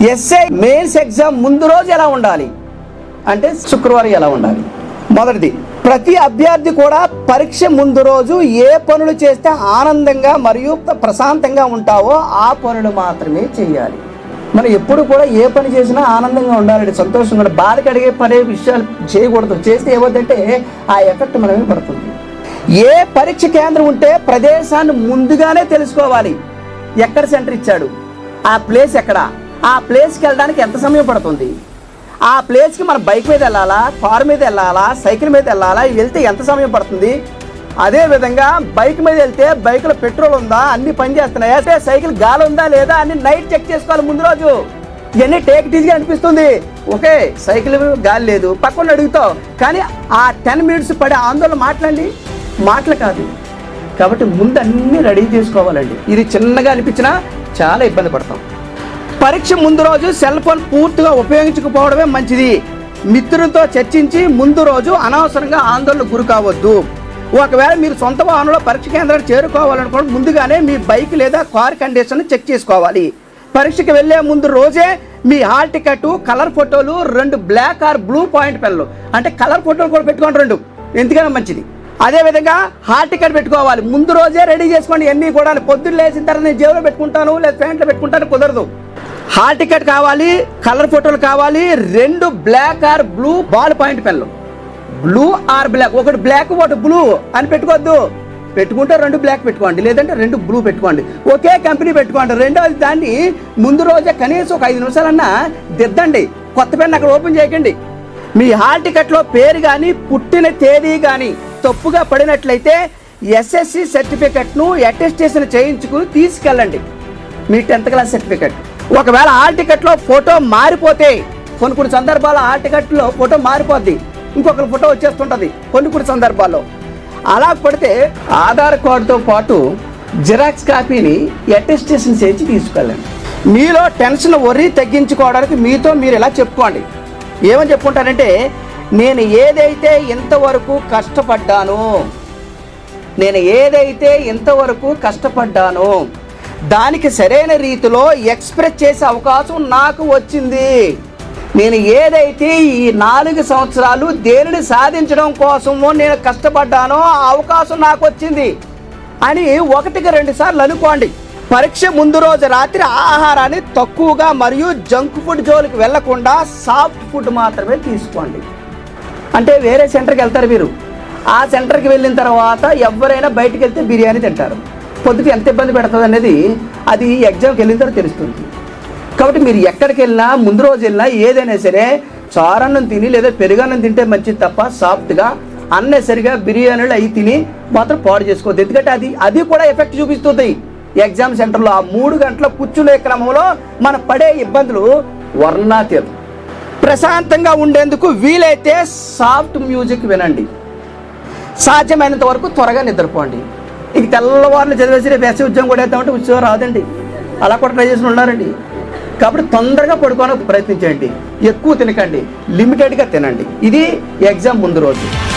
SI mains exam ముందు రోజు ఎలా ఉండాలి? అంటే శుక్రవారం ఎలా ఉండాలి? మొదటిది ప్రతి అభ్యర్థి కూడా పరీక్ష ముందు రోజు ఏ పనులు చేస్తే ఆనందంగా మరియు ప్రశాంతంగా ఉంటావో ఆ పనులు మాత్రమే చేయాలి. మనం ఎప్పుడు కూడా ఏ పని చేసినా ఆనందంగా ఉండాలండి సంతోషంగా ఉండాలి. బాధ కడిగే పడే విషయాలు చేయకూడదు. చేస్తే ఏమవుతుందంటే ఆ ఎఫెక్ట్ మనమే పడుతుంది. ఏ పరీక్ష కేంద్రం ఉంటే ప్రదేశాన్ని ముందుగానే తెలుసుకోవాలి. ఎక్కడ సెంటర్ ఇచ్చాడు? ఆ ప్లేస్ ఎక్కడ? ఆ ప్లేస్కి వెళ్ళడానికి ఎంత సమయం పడుతుంది? ఆ ప్లేస్కి మనం బైక్ మీద వెళ్ళాలా? కారు మీద వెళ్ళాలా? సైకిల్ మీద వెళ్ళాలా? వెళ్తే ఎంత సమయం పడుతుంది? అదే విధంగా బైక్ మీద వెళ్తే బైక్లో పెట్రోల్ ఉందా? అన్ని పనిచేస్తున్నాయా అంటే సైకిల్ గాలి ఉందా లేదా? అని నైట్ చెక్ చేసుకోవాలి ముందు రోజు. ఇవన్నీ టేక్ టీజ్గా అనిపిస్తుంది. ఓకే సైకిల్ గాలి లేదు. పక్కన అడుగుతావు కానీ ఆ టెన్ మినిట్స్ పడే ఆందోళన మాట్లాడండి మాటలు కాదు. కాబట్టి ముందు అన్నీ రెడీ చేసుకోవాలండి. ఇది చిన్నగా అనిపించినా చాలా ఇబ్బంది పడతాం. పరీక్ష ముందు రోజు సెల్ ఫోన్ పూర్తిగా ఉపయోగించకపోవడమే మంచిది. మిత్రులతో చర్చించి ముందు రోజు అనవసరంగా ఆందోళన గురి కావద్దు. ఒకవేళ మీరు సొంత వాహనంలో పరీక్ష కేంద్రాన్ని చేరుకోవాలనుకోండి ముందుగానే మీ బైక్ లేదా కార్ కండిషన్ చెక్ చేసుకోవాలి. పరీక్షకు వెళ్ళే ముందు రోజే మీ హాల్ టికెట్ కలర్ ఫోటోలు రెండు బ్లాక్ ఆర్ బ్లూ పాయింట్ పెన్లు అంటే కలర్ ఫోటోలు కూడా పెట్టుకోండి రెండు. ఎందుకైనా మంచిది. అదే విధంగా హాల్ టికెట్ పెట్టుకోవాలి. ముందు రోజే రెడీ చేసుకోండి. అన్నీ కూడా పొద్దున్న లేచిన తర్వాత నేను జేబులో పెట్టుకుంటాను లేదా ప్యాంట్లో పెట్టుకుంటాను కుదరదు. హాల్ టికెట్ కావాలి కలర్ ఫోటోలు కావాలి రెండు black or blue ball point పెన్లు. Blue or black ఒకటి బ్లాక్ ఒకటి బ్లూ అని పెట్టుకోవద్దు. పెట్టుకుంటే రెండు బ్లాక్ పెట్టుకోండి లేదంటే రెండు బ్లూ పెట్టుకోండి. ఒకే కంపెనీ పెట్టుకోండి రెండోది దాన్ని ముందు రోజే కనీసం ఒక ఐదు నిమిషాలన్నా దిద్దండి. కొత్త పెన్ అక్కడ ఓపెన్ చేయకండి. మీ హాల్ టికెట్లో పేరు కానీ పుట్టిన తేదీ కానీ తప్పుగా పడినట్లయితే ఎస్ఎస్సి సర్టిఫికెట్ను అటెస్టేషన్ చేయించుకుని తీసుకెళ్ళండి. మీ టెన్త్ క్లాస్ సర్టిఫికెట్. ఒకవేళ ఆల్ టికెట్లో ఫోటో మారిపోతే కొన్ని కొన్ని సందర్భాల్లో ఆల్ టికెట్లో ఫోటో మారిపోద్ది. ఇంకొకరి ఫోటో వచ్చేస్తుంటుంది కొన్ని కొన్ని సందర్భాల్లో. అలా పడితే ఆధార్ కార్డుతో పాటు జిరాక్స్ కాపీని అటెస్టేషన్ చేయించి తీసుకెళ్ళండి. మీలో టెన్షన్ వరి తగ్గించుకోవడానికి మీతో మీరు ఇలా చెప్పుకోండి. ఏమని చెప్పుకుంటారంటే నేను ఏదైతే ఇంతవరకు కష్టపడ్డాను నేను ఏదైతే ఇంతవరకు కష్టపడ్డాను దానికి సరైన రీతిలో ఎక్స్ప్రెస్ చేసే అవకాశం నాకు వచ్చింది. నేను ఏదైతే ఈ నాలుగు సంవత్సరాలు దేనిని సాధించడం కోసమో నేను కష్టపడ్డానో ఆ అవకాశం నాకు వచ్చింది. అని ఒకటికి రెండు సార్లు అనుకోండి. పరీక్ష ముందు రోజు రాత్రి ఆహారాన్ని తక్కువగా మరియు జంక్ ఫుడ్ జోలికి వెళ్ళకుండా సాఫ్ట్ ఫుడ్ మాత్రమే తీసుకోండి. అంటే వేరే సెంటర్కి వెళ్తారు మీరు. ఆ సెంటర్కి వెళ్ళిన తర్వాత ఎవరైనా బయటకు వెళ్తే బిర్యానీ తింటారు. పొద్దుకి ఎంత ఇబ్బంది పెడుతుంది అనేది అది ఎగ్జామ్కి వెళ్ళిన తర్వాత తెలుస్తుంది. కాబట్టి మీరు ఎక్కడికి వెళ్ళినా ముందు రోజు వెళ్ళినా ఏదైనా సరే చారన్నం తిని లేదా పెరుగన్నం తింటే మంచిది తప్ప సాఫ్ట్గా అన్నెసరిగా బిర్యానీలు అవి తిని మాత్రం పాడు చేసుకోవద్దు. ఎందుకంటే అది అది కూడా ఎఫెక్ట్ చూపిస్తుంది. ఎగ్జామ్ సెంటర్లో ఆ మూడు గంటల కూర్చునే క్రమంలో మన పడే ఇబ్బందులు వర్ణాతీతం. ప్రశాంతంగా ఉండేందుకు వీలైతే సాఫ్ట్ మ్యూజిక్ వినండి. సాధ్యమైనంత వరకు త్వరగా నిద్రపోండి. తెల్లవారులు చదివేసి రేపు ఎస్సీ ఉద్యోగం కూడా వేద్దామంటే ఉద్యోగం రాదండి. అలా కూడా ట్రై చేసి ఉన్నారండి. కాబట్టి తొందరగా పడుకోవడానికి ప్రయత్నించండి. ఎక్కువ తినకండి. లిమిటెడ్గా తినండి. ఇది ఎగ్జామ్ ముందు రోజు.